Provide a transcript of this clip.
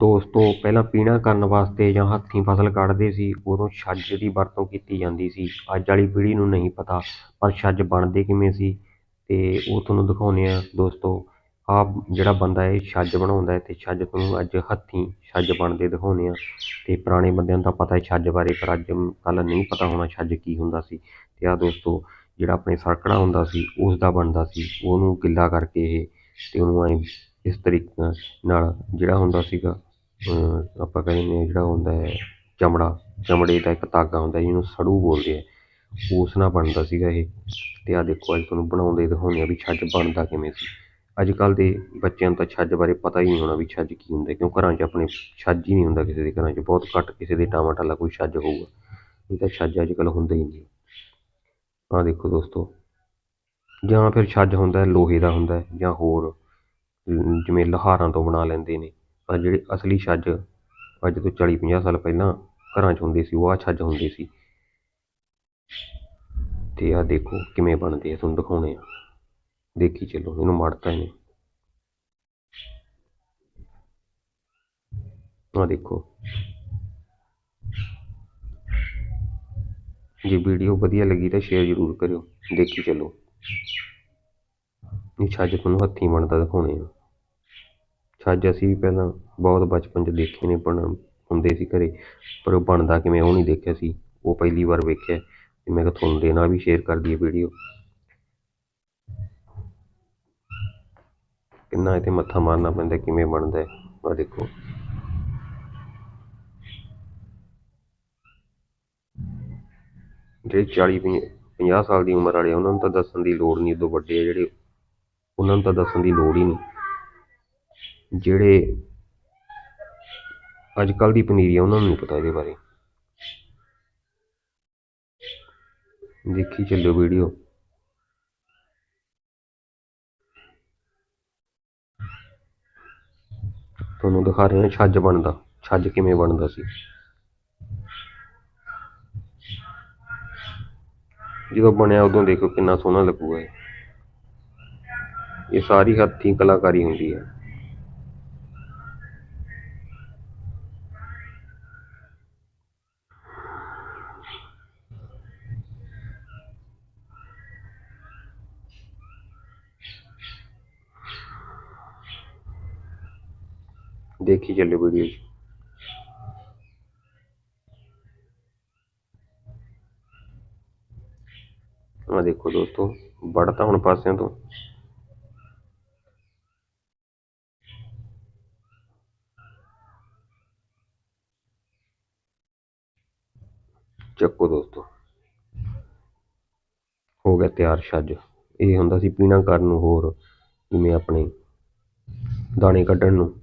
ਦੋਸਤੋ, ਪਹਿਲਾਂ ਪੀਹਣਾ ਕਰਨ ਵਾਸਤੇ ਜਾਂ ਹੱਥੀਂ ਫਸਲ ਕੱਢਦੇ ਸੀ, ਉਦੋਂ ਛੱਜ ਦੀ ਵਰਤੋਂ ਕੀਤੀ ਜਾਂਦੀ ਸੀ। ਅੱਜ ਵਾਲੀ ਪੀੜ੍ਹੀ ਨੂੰ ਨਹੀਂ ਪਤਾ, ਪਰ ਛੱਜ ਬਣਦੇ ਕਿਵੇਂ ਸੀ ਅਤੇ ਉਹ ਤੁਹਾਨੂੰ ਦਿਖਾਉਂਦੇ ਹਾਂ ਦੋਸਤੋ। ਆਹ ਜਿਹੜਾ ਬੰਦਾ ਇਹ ਛੱਜ ਬਣਾਉਂਦਾ ਅਤੇ ਛੱਜ ਤੁਹਾਨੂੰ ਅੱਜ ਹੱਥੀਂ ਛੱਜ ਬਣਦੇ ਦਿਖਾਉਂਦੇ ਹਾਂ। ਅਤੇ ਪੁਰਾਣੇ ਬੰਦਿਆਂ ਨੂੰ ਤਾਂ ਪਤਾ ਹੈ ਛੱਜ ਬਾਰੇ, ਪਰ ਅੱਜ ਕੱਲ੍ਹ ਨਹੀਂ ਪਤਾ ਹੋਣਾ ਛੱਜ ਕੀ ਹੁੰਦਾ ਸੀ। ਅਤੇ ਆਹ ਦੋਸਤੋ, ਜਿਹੜਾ ਆਪਣੇ ਸਰਕੜਾ ਹੁੰਦਾ ਸੀ ਉਸ ਦਾ ਬਣਦਾ ਸੀ। ਉਹਨੂੰ ਗਿੱਲਾ ਕਰਕੇ ਇਹ ਅਤੇ ਉਹਨੂੰ ਐਂ ਇਸ ਤਰੀਕੇ ਨਾਲ ਜਿਹੜਾ ਹੁੰਦਾ ਸੀਗਾ ਆਪਾਂ ਕਹਿ ਦਿੰਦੇ ਹਾਂ ਜਿਹੜਾ ਹੁੰਦਾ ਹੈ ਚਮੜਾ, ਚਮੜੇ ਦਾ ਇੱਕ ਧਾਗਾ ਹੁੰਦਾ ਜਿਹਨੂੰ ਸੜੂ ਬੋਲਦੇ ਆ ਉਸ ਨਾਲ ਬਣਦਾ ਸੀਗਾ ਇਹ। ਅਤੇ ਆਹ ਦੇਖੋ, ਅੱਜ ਤੁਹਾਨੂੰ ਬਣਾਉਂਦੇ ਦਿਖਾਉਂਦੇ ਹਾਂ ਵੀ ਛੱਜ ਬਣਦਾ ਕਿਵੇਂ ਸੀ। ਅੱਜ ਕੱਲ੍ਹ ਦੇ ਬੱਚਿਆਂ ਨੂੰ ਤਾਂ ਛੱਜ ਬਾਰੇ ਪਤਾ ਹੀ ਨਹੀਂ ਹੋਣਾ ਵੀ ਛੱਜ ਕੀ ਹੁੰਦਾ ਕਿਉਂ ਘਰਾਂ 'ਚ ਆਪਣੇ ਛੱਜ ਹੀ ਨਹੀਂ ਹੁੰਦਾ ਕਿਸੇ ਦੇ ਘਰਾਂ 'ਚ। ਬਹੁਤ ਘੱਟ ਕਿਸੇ ਦੇ ਟਾਵਾਂ ਟਾਲਾ ਕੋਈ ਛੱਜ ਹੋਊਗਾ। ਨਹੀਂ ਤਾਂ ਛੱਜ ਅੱਜ ਕੱਲ੍ਹ ਹੁੰਦਾ ਹੀ ਨਹੀਂ। ਆਹ ਦੇਖੋ ਦੋਸਤੋ। ਜਾਂ ਫਿਰ ਛੱਜ ਹੁੰਦਾ ਲੋਹੇ ਦਾ ਹੁੰਦਾ ਜਾਂ ਹੋਰ ਜਿਵੇਂ ਲੁਹਾਰਾਂ ਤੋਂ ਬਣਾ ਲੈਂਦੇ ਨੇ। ਪਰ ਜਿਹੜੇ ਅਸਲੀ ਛੱਜ ਅੱਜ ਤੋਂ ਚਾਲੀ ਪੰਜਾਹ ਸਾਲ ਪਹਿਲਾਂ ਘਰਾਂ 'ਚ ਹੁੰਦੇ ਸੀ, ਉਹ ਆਹ ਛੱਜ ਹੁੰਦੇ ਸੀ। ਤੇ ਆਹ ਦੇਖੋ ਕਿਵੇਂ ਬਣਦੇ ਆ, ਤੁਹਾਨੂੰ ਦਿਖਾਉਣੇ ਆ। ਦੇਖੀ ਚੱਲੋ, ਇਹਨੂੰ ਮੜਤਾ ਇਹਨੇ। ਆਹ ਦੇਖੋ। ਜੇ ਵੀਡੀਓ ਵਧੀਆ ਲੱਗੀ ਤਾਂ ਸ਼ੇਅਰ ਜ਼ਰੂਰ ਕਰਿਓ। ਦੇਖੀ ਚੱਲੋ। ਇਹ ਛੱਜ ਤੁਹਾਨੂੰ ਹੱਥੀਂ ਬਣਦਾ ਦਿਖਾਉਣੇ ਆ। ਛੱਜ ਅਸੀਂ ਵੀ ਪਹਿਲਾਂ ਬਹੁਤ ਬਚਪਨ 'ਚ ਦੇਖੇ ਨੇ ਬਣ, ਹੁੰਦੇ ਸੀ ਘਰੇ, ਪਰ ਉਹ ਬਣਦਾ ਕਿਵੇਂ ਉਹ ਨਹੀਂ ਦੇਖਿਆ ਸੀ। ਉਹ ਪਹਿਲੀ ਵਾਰ ਵੇਖਿਆ। ਅਤੇ ਮੈਂ ਕਿਹਾ ਤੁਹਾਨੂੰ ਦੇ ਨਾਲ ਵੀ ਸ਼ੇਅਰ ਕਰ ਦਈਏ ਵੀਡੀਓ ਕਿੰਨਾ ਇਹ 'ਤੇ ਮੱਥਾ ਮਾਰਨਾ ਪੈਂਦਾ, ਕਿਵੇਂ ਬਣਦਾ ਹੈ। ਦੇਖੋ। ਜਿਹੜੇ ਚਾਲੀ ਪੰਜਾਹ ਸਾਲ ਦੀ ਉਮਰ ਵਾਲੇ ਉਹਨਾਂ ਨੂੰ ਤਾਂ ਦੱਸਣ ਦੀ ਲੋੜ ਨਹੀਂ, ਉਦੋਂ ਵੱਡੇ ਆ ਜਿਹੜੇ, ਉਹਨਾਂ ਨੂੰ ਤਾਂ ਦੱਸਣ ਦੀ ਲੋੜ ਹੀ ਨਹੀਂ। ਜਿਹੜੇ ਅੱਜ ਕੱਲ੍ਹ ਦੀ ਪਨੀਰੀ ਆ, ਉਹਨਾਂ ਨੂੰ ਨਹੀਂ ਪਤਾ ਇਹਦੇ ਬਾਰੇ। ਦੇਖੀ ਚੱਲੋ ਵੀਡੀਓ। ਤੁਹਾਨੂੰ ਦਿਖਾ ਰਹੇ ਹਾਂ ਛੱਜ ਬਣਦਾ, ਛੱਜ ਕਿਵੇਂ ਬਣਦਾ ਸੀ। ਜਦੋਂ ਬਣਿਆ ਉਦੋਂ ਦੇਖੋ ਕਿੰਨਾ ਸੋਹਣਾ ਲੱਗੂਗਾ ਇਹ। ਸਾਰੀ ਹੱਥੀਂ ਕਲਾਕਾਰੀ ਹੁੰਦੀ ਹੈ ਦੇਖੀ ਚੱਲਿਓ ਵੀਡੀਓ 'ਚ। ਆਹ ਦੇਖੋ ਦੋਸਤੋ, ਵੜਤਾ ਹੁਣ ਪਾਸਿਆਂ ਤੋਂ। ਚੱਕੋ ਦੋਸਤੋ। ਹੋ ਗਿਆ ਤਿਆਰ ਛੱਜ। ਇਹ ਹੁੰਦਾ ਸੀ ਪੀਣਾ ਕਰਨ ਨੂੰ ਹੋਰ, ਜਿਵੇਂ ਆਪਣੇ ਦਾਣੇ ਕੱਢਣ ਨੂੰ।